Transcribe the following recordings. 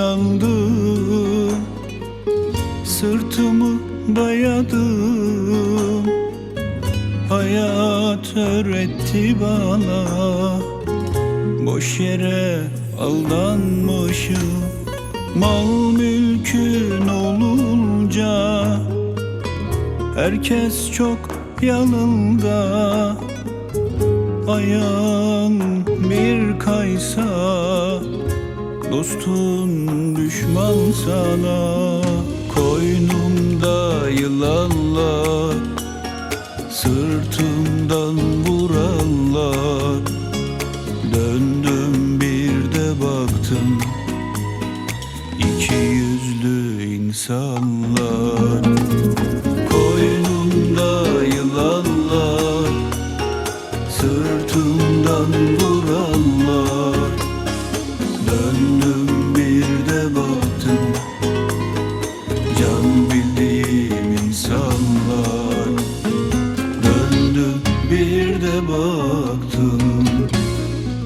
İnandım Sırtımı dayadım. Hayat öğretti bana. Boş yere aldanmışım. Mal mülkün olunca Herkes çok yanında. Ayağın bir kaysa Dostun düşman sana Koynumda yılanlar Sırtımdan vuranlar. Döndüm bir de baktım İki yüzlü insanlar. Koynumda yılanlar Sırtımdan vuranlar insanlar Döndüm bir de baktım.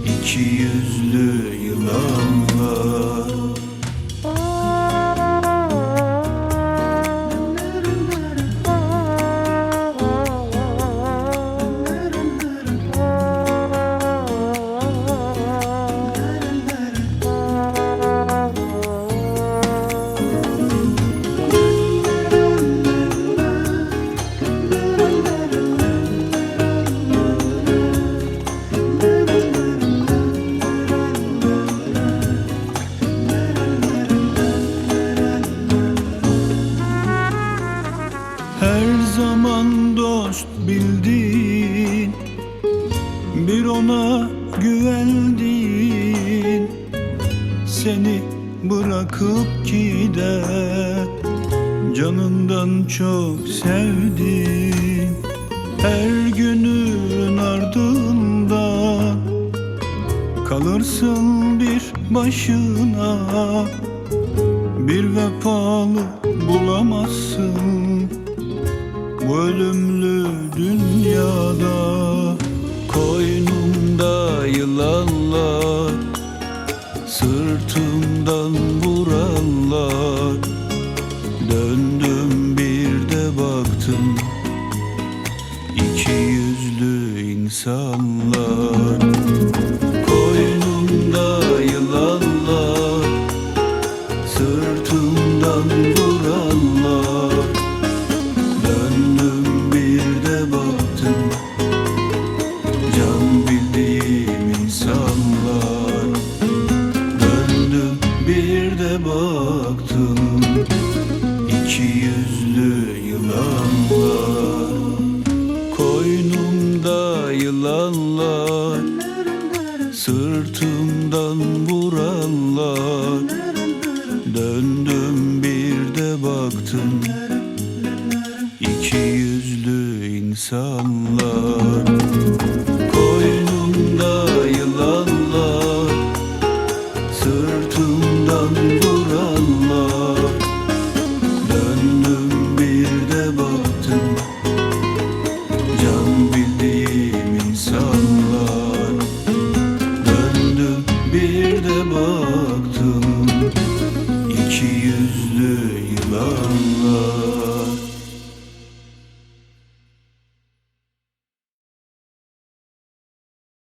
İki yüzlü yılanlar dost bildin Bir ona güvendin Seni bırakıp gider Canından çok sevdin Her günün ardından Kalırsın bir başına. Bir vefalı bulamazsın ölümlü dünyada Koynumda yılanlar Sırtımdan vuranlar. Döndüm bir de baktım İki yüzlü insanlar baktım. İki yüzlü yılanlar Koynumda yılanlar Sırtımdan vuranlar. Döndüm bir de baktım. İki yüzlü insanlar Döndüm bir de baktım. Can bildiğim insanlar. Döndüm bir de baktım. İki yüzlü yılanlar